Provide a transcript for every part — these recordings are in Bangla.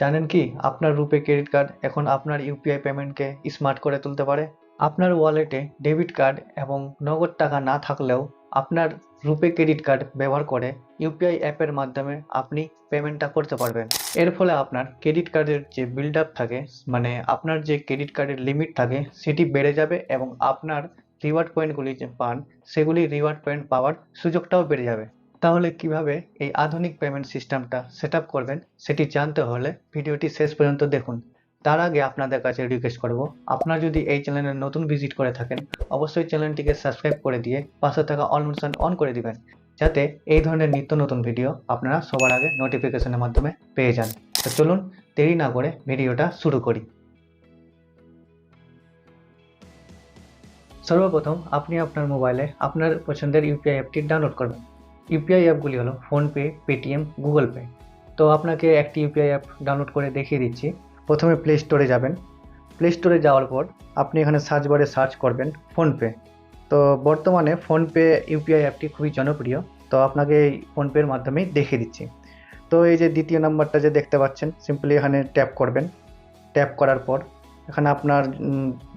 জানেন কি, আপনার রুপে ক্রেডিট কার্ড এখন আপনার ইউপিআই পেমেন্টকে স্মার্ট করে তুলতে পারে। আপনার ওয়ালেটে ডেবিট কার্ড এবং নগদ টাকা না থাকলেও আপনার রুপে ক্রেডিট কার্ড ব্যবহার করে ইউপিআই অ্যাপের মাধ্যমে আপনি পেমেন্টটা করতে পারবেন। এর ফলে আপনার ক্রেডিট কার্ডের যে বিল্ড আপ থাকে মানে আপনার যে ক্রেডিট কার্ডের লিমিট থাকে, সেটি বেড়ে যাবে এবং আপনার রিওয়ার্ড পয়েন্টগুলি যে পান, সেগুলি রিওয়ার্ড পয়েন্ট পাওয়ার সুযোগটাও বেড়ে যাবে। তাহলে কীভাবে এই আধুনিক পেমেন্ট সিস্টেমটা সেট করবেন সেটি জানতে হলে ভিডিওটি শেষ পর্যন্ত দেখুন। তার আগে আপনাদের কাছে রিকোয়েস্ট করব, আপনারা যদি এই চ্যানেলে নতুন ভিজিট করে থাকেন, অবশ্যই চ্যানেলটিকে সাবস্ক্রাইব করে দিয়ে পাশে থাকা অল নোটিফিকেশন অন করে দিবেন, যাতে এই ধরনের নিত্য নতুন ভিডিও আপনারা সবার আগে নোটিফিকেশনের মাধ্যমে পেয়ে যান। তো চলুন, দেরি না করে ভিডিওটা শুরু করি। সর্বপ্রথম আপনি আপনার মোবাইলে আপনার পছন্দের ইউপিআই অ্যাপটি ডাউনলোড করবেন। ইউপিআই অ্যাপগুলি হলো ফোনপে, পেটিএম, গুগল পে। তো আপনাকে একটি ইউপিআই অ্যাপ ডাউনলোড করে দেখিয়ে দিচ্ছি। প্রথমে প্লে স্টোরে যাবেন। প্লে স্টোরে যাওয়ার পর আপনি এখানে সার্চ বারে সার্চ করবেন ফোনপে। তো বর্তমানে ফোনপে ইউপিআই অ্যাপটি খুবই জনপ্রিয়। তো আপনাকে এই ফোনপের মাধ্যমেই দেখিয়ে দিচ্ছি। তো এই যে দ্বিতীয় নাম্বারটা যে দেখতে পাচ্ছেন সিম্পলি এখানে ট্যাপ করবেন। ট্যাপ করার পর এখানে আপনার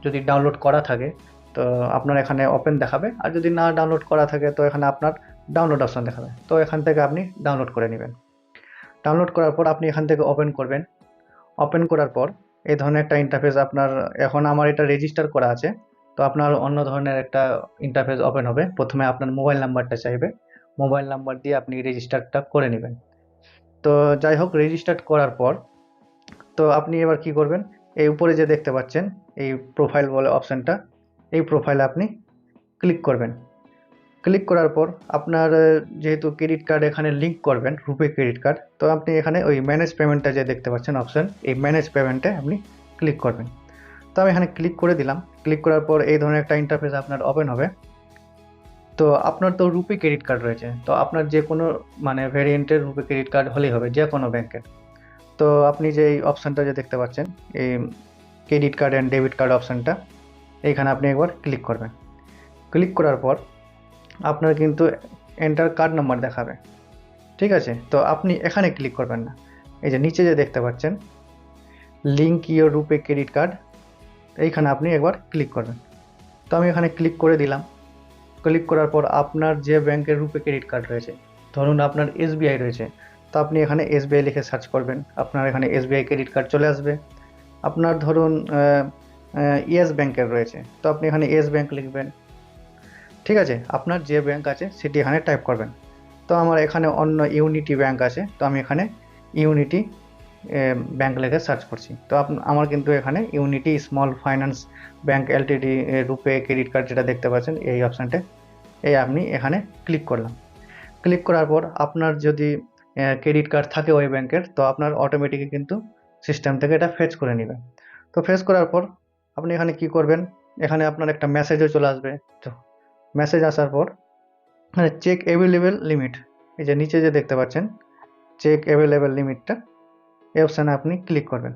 যদি ডাউনলোড করা থাকে, তো আপনার এখানে ওপেন দেখাবে। আর যদি না ডাউনলোড করা থাকে, তো এখানে আপনার ডাউনলোড অপশন দেখাবে তো এখান থেকে আপনি ডাউনলোড করে নেবেন। ডাউনলোড করার পর আপনি এখান থেকে ওপেন করবেন। ওপেন করার পর এই ধরনের একটা ইন্টারফেস আপনার, এখন আমার এটা রেজিস্টার করা আছে। তো আপনার অন্য ধরনের একটা ইন্টারফেস ওপেন হবে। প্রথমে আপনার মোবাইল নাম্বারটা চাইবে। মোবাইল নাম্বার দিয়ে আপনি রেজিস্টারটা করে নেবেন। তো যাই হোক রেজিস্টার করার পর তো আপনি এবার কি করবেন? এই উপরে যে দেখতে পাচ্ছেন, এই প্রোফাইল বলে অপশানটা এই প্রোফাইলে আপনি ক্লিক করবেন। ক্লিক করার পর আপনার যেহেতু ক্রেডিট কার্ড এখানে লিঙ্ক করবেন, রুপে ক্রেডিট কার্ড, তো আপনি এখানে ওই ম্যানেজ পেমেন্টটা যে দেখতে পাচ্ছেন অপশান এই ম্যানেজ পেমেন্টে আপনি ক্লিক করবেন। তো আমি এখানে ক্লিক করে দিলাম। ক্লিক করার পর এই ধরনের একটা ইন্টারফেস আপনার ওপেন হবে। তো আপনার তো রুপে ক্রেডিট কার্ড রয়েছে। তো আপনার যে কোনো মানে ভেরিয়েন্টের রুপে ক্রেডিট কার্ড হলেই হবে, যে কোনো ব্যাংকের তো আপনি যে এই অপশানটা যে দেখতে পাচ্ছেন, এই credit card and debit card অপশানটা এইখানে আপনি একবার ক্লিক করবেন। ক্লিক করার পর আপনার কিন্তু এন্টার কার্ড নাম্বার দেখাবে। ঠিক আছে? তো আপনি এখানে ক্লিক করবেন না। এই যে নিচে যে দেখতে পাচ্ছেন link your RuPay credit card এইখানে আপনি একবার ক্লিক করবেন। তো আমি এখানে ক্লিক করে দিলাম। ক্লিক করার পর আপনার যে ব্যাংকের রূপে ক্রেডিট কার্ড রয়েছে, ধরুন আপনার এসবিআই রয়েছে, তো আপনি এখানে এসবিআই লিখে সার্চ করবেন। আপনার এখানে এসবিআই ক্রেডিট কার্ড চলে আসবে। আপনার ধরুন ইয়েস ব্যাংকের রয়েছে। তো আপনি এখানে ইয়েস ব্যাংক লিখবেন। ঠিক আছে? আপনার যে ব্যাংক আছে, সেটি এখানে টাইপ করবেন। তো আমার এখানে অন্য ইউনিটি ব্যাংক আছে, তো আমি এখানে ইউনিটি ব্যাংক লিখে সার্চ করছি। তো আমার কিন্তু এখানে Unity small finance bank LTD RuPay credit card যেটা দেখতে পাচ্ছেন, এই অপশানটা এই আপনি এখানে ক্লিক করলাম। ক্লিক করার পর আপনার যদি ক্রেডিট কার্ড থাকে ওই ব্যাংকের তো আপনার অটোমেটিকই কিন্তু সিস্টেম থেকে এটা ফেচ করে নেবে। তো ফেচ করার পর আপনি এখানে কি করবেন? এখানে আপনার একটা মেসেজও চলে আসবে। মেসেজ আসার পর মানে চেক অ্যাভেলেবেল লিমিট এই যে নিচে যে দেখতে পাচ্ছেন চেক অ্যাভেলেবেল লিমিটটা এই অপশানে আপনি ক্লিক করবেন।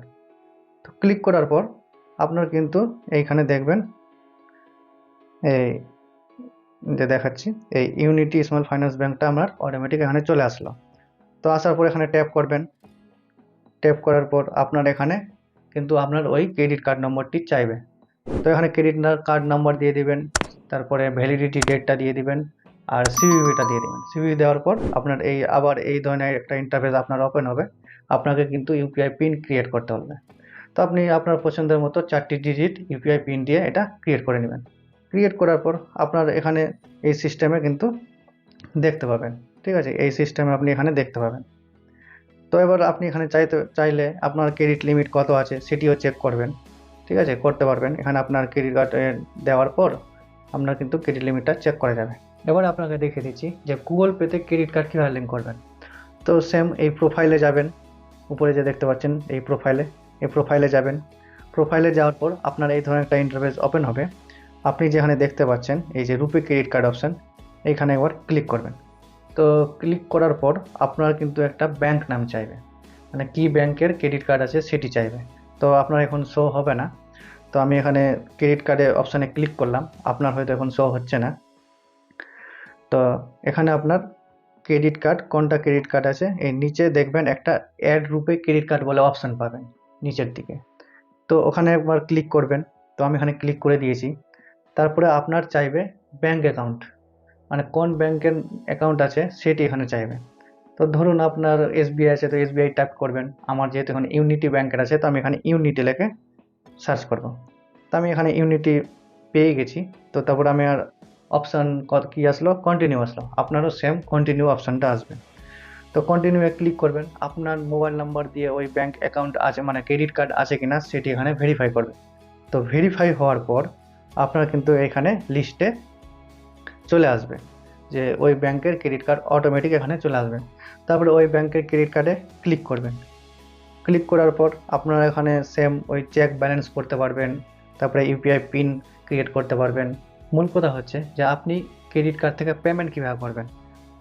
তো ক্লিক করার পর আপনার কিন্তু এইখানে দেখবেন, এই যে দেখাচ্ছি, এই ইউনিটি স্মল ফাইন্যান্স ব্যাংকটা আমার অটোমেটিক এখানে চলে আসলো। তো আসার পর এখানে ট্যাপ করবেন। ট্যাপ করার পর আপনার এখানে কিন্তু আপনার ওই ক্রেডিট কার্ড নম্বরটি চাইবে। তো এখানে ক্রেডিট কার্ড নাম্বার দিয়ে দিবেন। তারপরে ভ্যালিডিটি ডেটটা দিয়ে দিবেন আর সিভিভিটা দিয়ে দিবেন। সিভিভি দেওয়ার পর আপনার এই আবার এই ধরনের একটা ইন্টারফেস আপনার ওপেন হবে। আপনাকে কিন্তু ইউপিআই পিন ক্রিয়েট করতে হবে। তো আপনি আপনার পছন্দের মতো চারটি ডিজিট ইউপিআই পিন দিয়ে এটা ক্রিয়েট করে নেবেন। ক্রিয়েট করার পর আপনার এখানে এই সিস্টেমে কিন্তু দেখতে পাবেন। ঠিক আছে? এই সিস্টেমে আপনি এখানে দেখতে পাবেন। তো এবার আপনি এখানে চাইতে, চাইলে আপনার ক্রেডিট লিমিট কত আছে সেটিও চেক করবেন। ঠিক আছে? করতে পারবেন। এখানে আপনার ক্রেডিট কার্ড দেওয়ার পর আপনার কিন্তু ক্রেডিট লিমিটটা চেক করা যাবে। এবার আপনাকে দেখে দিচ্ছি যে গুগল পেতে ক্রেডিট কার্ড কীভাবে লিঙ্ক করবেন। তো সেম এই প্রোফাইলে যাবেন। উপরে যে দেখতে পাচ্ছেন এই প্রোফাইলে এই প্রোফাইলে যাবেন। প্রোফাইলে যাওয়ার পর আপনার এই ধরনের একটা ইন্টারফেস ওপেন হবে। আপনি যেখানে দেখতে পাচ্ছেন এই যে রুপে ক্রেডিট কার্ড অপশান এইখানে একবার ক্লিক করবেন। তো ক্লিক করার পর আপনার কিন্তু একটা ব্যাংক নাম চাইবে। মানে কি ব্যাংকের ক্রেডিট কার্ড আছে সেটি চাইবে। তো আপনার এখন শো হবে না। তো আমি এখানে ক্রেডিট কার্ডের অপশানে ক্লিক করলাম। আপনার হয়তো এখন শো হচ্ছে না। তো এখানে আপনার ক্রেডিট কার্ড কোনটা ক্রেডিট কার্ড আছে? এই নিচে দেখবেন একটা অ্যাড রূপে ক্রেডিট কার্ড বলে অপশান পাবেন নিচের দিকে। তো ওখানে একবার ক্লিক করবেন। তো আমি এখানে ক্লিক করে দিয়েছি। তারপরে আপনার চাইবে ব্যাঙ্ক অ্যাকাউন্ট মানে কোন ব্যাংকের অ্যাকাউন্ট আছে সেটি এখানে চাইবে। তো ধরুন আপনার এসবিআই আছে, তো এসবিআই টাইপ করবেন। আমার যেহেতু এখানে ইউনিটি ব্যাংকের আছে, তো আমি এখানে ইউনিটি লেখে সার্চ করব। তো আমি এখানে ইউনিটি পেয়ে গেছি। তো তারপর আমি আর অপশান কী আসলো? কন্টিনিউ আসলো। আপনারও সেম কন্টিনিউ অপশানটা আসবে। তো কন্টিনিউয়ে ক্লিক করবেন। আপনার মোবাইল নাম্বার দিয়ে ওই ব্যাঙ্ক অ্যাকাউন্ট আছে মানে ক্রেডিট কার্ড আছে কিনা সেটি এখানে ভেরিফাই করবে তো ভেরিফাই হওয়ার পর আপনার কিন্তু এখানে লিস্টে চলে আসবে যে ওই ব্যাংকের ক্রেডিট কার্ড অটোমেটিক এখানে চলে আসবে। তারপরে ওই ব্যাংকের ক্রেডিট কার্ডে ক্লিক করবেন। ক্লিক করার পর আপনারা এখানে সেম ওই চেক ব্যালেন্স করতে পারবেন, তারপরে ইউপিআই পিন ক্রিয়েট করতে পারবেন। মূল কথা হচ্ছে যে আপনি ক্রেডিট কার্ড থেকে পেমেন্ট কীভাবে করবেন?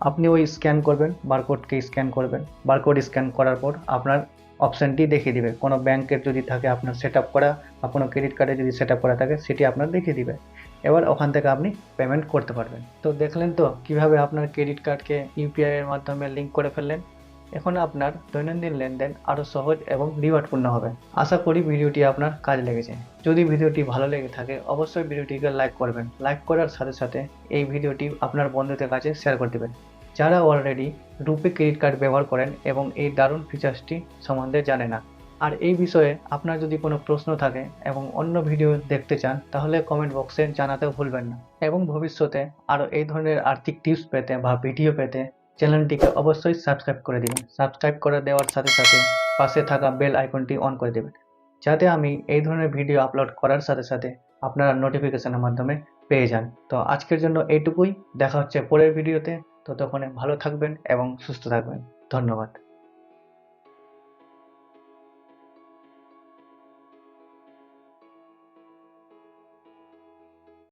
আপনি ওই স্ক্যান করবেন বারকোডকে স্ক্যান করবেন। বারকোড স্ক্যান করার পর আপনার অপশানটি দেখিয়ে দিবে। কোনো ব্যাংকের যদি থাকে আপনার সেট আপ করা বা কোনো ক্রেডিট কার্ডে যদি সেট করা থাকে সেটি আপনার দেখিয়ে দিবে। এবার ওখান থেকে আপনি পেমেন্ট করতে পারবেন। তো দেখলেন তো কীভাবে আপনার ক্রেডিট কার্ডকে ইউপিআই এর মাধ্যমে লিঙ্ক করে ফেললেন? এখন আপনার দৈনন্দিন লেনদেন আরও সহজ এবং রিওয়ার্ডপূর্ণ হবে। আশা করি ভিডিওটি আপনার কাজ লেগেছে। যদি ভিডিওটি ভালো লেগে থাকে, অবশ্যই ভিডিওটিকে লাইক করবেন। লাইক করার সাথে সাথে এই ভিডিওটি আপনার বন্ধুদের কাছে শেয়ার করে দেবেন। যারা অলরেডি রুপে ক্রেডিট কার্ড ব্যবহার করেন এবং এই দারুণ ফিচার্সটি সম্বন্ধে জানে না। আর এই বিষয়ে আপনার যদি কোনো প্রশ্ন থাকে এবং অন্য ভিডিও দেখতে চান, তাহলে কমেন্ট বক্সে জানাতেও ভুলবেন না। এবং ভবিষ্যতে আরও এই ধরনের আর্থিক টিপস পেতে বা ভিডিও পেতে চ্যানেলটিকে অবশ্যই সাবস্ক্রাইব করে দিবেন। সাবস্ক্রাইব করে দেওয়ার সাথে সাথে পাশে থাকা বেল আইকনটি অন করে দেবেন, যাতে আমি এই ধরনের ভিডিও আপলোড করার সাথে সাথে আপনারা নোটিফিকেশনের মাধ্যমে পেয়ে যান। তো আজকের জন্য এইটুকুই। দেখা হচ্ছে পরের ভিডিওতে। ততক্ষণে ভালো থাকবেন এবং সুস্থ থাকবেন। ধন্যবাদ।